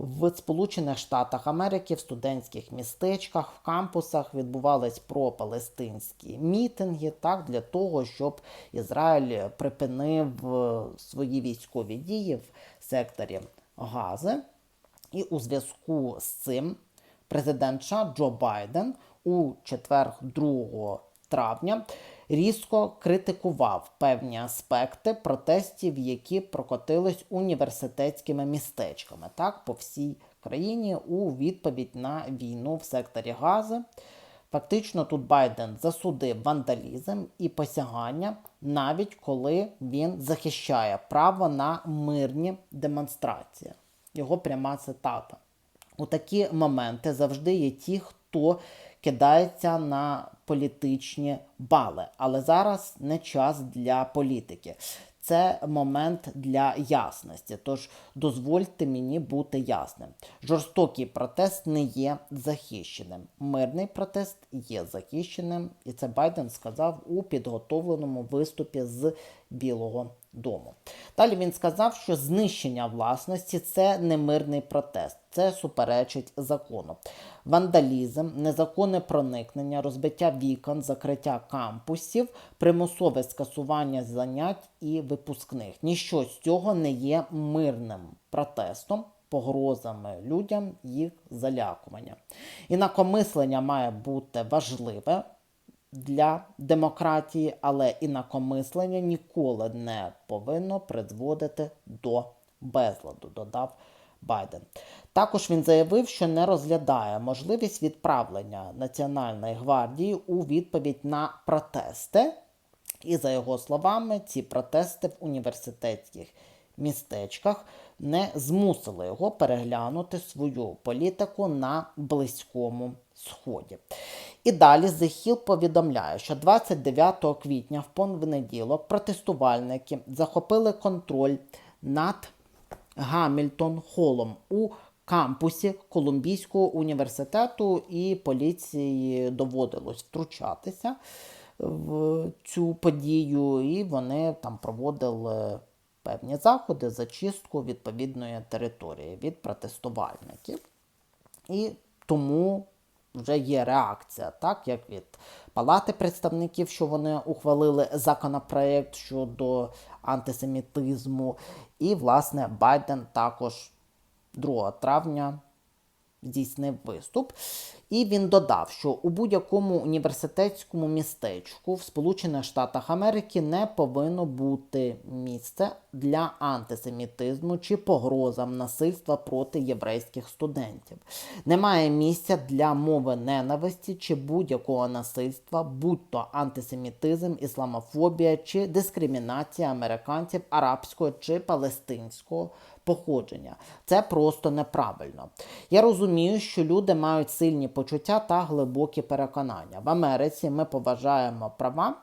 в Сполучених Штатах Америки в студентських містечках, в кампусах відбувались пропалестинські мітинги, так для того, щоб Ізраїль припинив е, свої військові дії в секторі Гази. І у зв'язку з цим президент США Джо Байден у четвер 2 травня різко критикував певні аспекти протестів, які прокотились університетськими містечками так по всій країні у відповідь на війну в секторі Гази. Фактично тут Байден засудив вандалізм і посягання, навіть коли він захищає право на мирні демонстрації. Його пряма цитата. У такі моменти завжди є ті, хто кидається на політичні бали. Але зараз не час для політики. Це момент для ясності. Тож дозвольте мені бути ясним. Жорстокий протест не є захищеним. Мирний протест є захищеним, і це Байден сказав у підготовленому виступі з Білого Дому. Далі він сказав, що знищення власності це не мирний протест, це суперечить закону. Вандалізм, незаконне проникнення, розбиття вікон, закриття кампусів, примусове скасування занять і випускних. Ніщо з цього не є мирним протестом. Погрозами людям їх залякування. Інакомислення має бути важливе для демократії, але інакомислення ніколи не повинно призводити до безладу, додав Байден. Також він заявив, що не розглядає можливість відправлення Національної гвардії у відповідь на протести. І за його словами, ці протести в університетських містечках не змусили його переглянути свою політику на Близькому Сході. І далі Hill повідомляє, що 29 квітня в понеділок протестувальники захопили контроль над Гамільтон Холом у кампусі Колумбійського університету, і поліції доводилось втручатися в цю подію, і вони там проводили певні заходи зачистку відповідної території від протестувальників. І тому вже є реакція, так як від Палати представників, що вони ухвалили законопроект щодо антисемітизму. І, власне, Байден також 2 травня здійснив виступ. І він додав, що у будь-якому університетському містечку в Сполучених Штатах Америки не повинно бути місце для антисемітизму чи погрозам насильства проти єврейських студентів. Немає місця для мови ненависті чи будь-якого насильства, будь-то антисемітизм, ісламофобія чи дискримінація американців арабського чи палестинського походження. Це просто неправильно. Я розумію, що люди мають сильні почуття та глибокі переконання. В Америці ми поважаємо права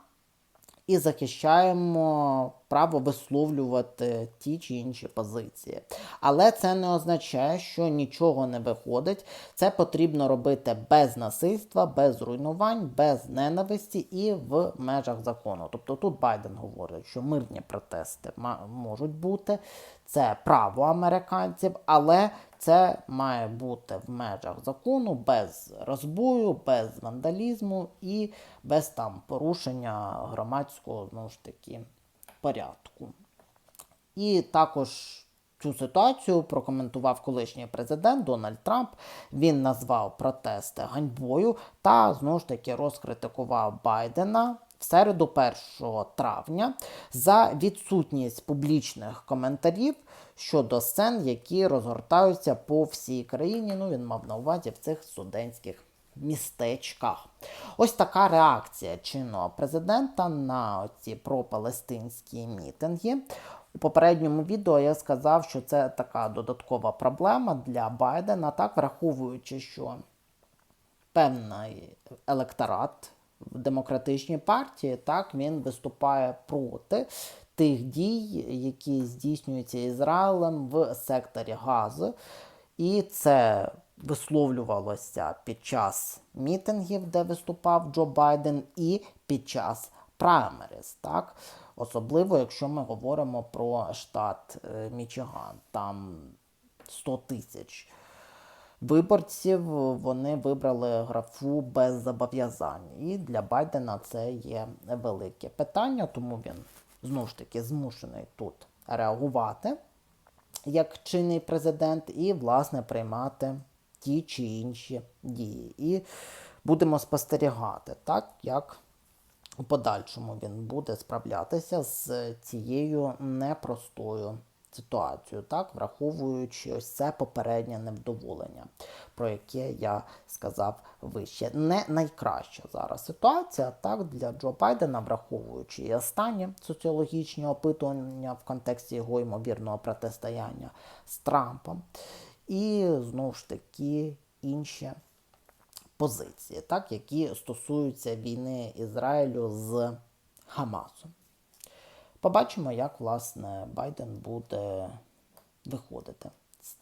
і захищаємо право висловлювати ті чи інші позиції. Але це не означає, що нічого не виходить. Це потрібно робити без насильства, без руйнувань, без ненависті і в межах закону. Тобто тут Байден говорить, що мирні протести можуть бути, це право американців, але це має бути в межах закону без розбою, без вандалізму і без там порушення громадського знову ж таки порядку. І також цю ситуацію прокоментував колишній президент Дональд Трамп. Він назвав протести ганьбою та знову ж таки розкритикував Байдена. В середу 1 травня за відсутність публічних коментарів щодо сцен, які розгортаються по всій країні. Ну, він мав на увазі в цих студентських містечках. Ось така реакція чинного президента на ці пропалестинські мітинги. У попередньому відео я сказав, що це така додаткова проблема для Байдена, так враховуючи, що певний електорат в демократичній партії, так він виступає проти тих дій, які здійснюються Ізраїлем в секторі Гази. І це висловлювалося під час мітингів, де виступав Джо Байден, і під час праймерис, так? Особливо, якщо ми говоримо про штат е, Мічиган, там 100 тисяч виборців вони вибрали графу без зобов'язань. І для Байдена це є велике питання, тому він знову ж таки змушений тут реагувати як чинний президент і, власне, приймати ті чи інші дії. І будемо спостерігати, так як у подальшому він буде справлятися з цією непростою ситуацією, так, враховуючи ось це попереднє невдоволення, про яке я сказав вище. Не найкраща зараз ситуація, так, для Джо Байдена, враховуючи і останні соціологічні опитування в контексті його ймовірного протистояння з Трампом, і знову ж таки інші позиції, так, які стосуються війни Ізраїлю з Хамасом. Побачимо, як власне Байден буде виходити з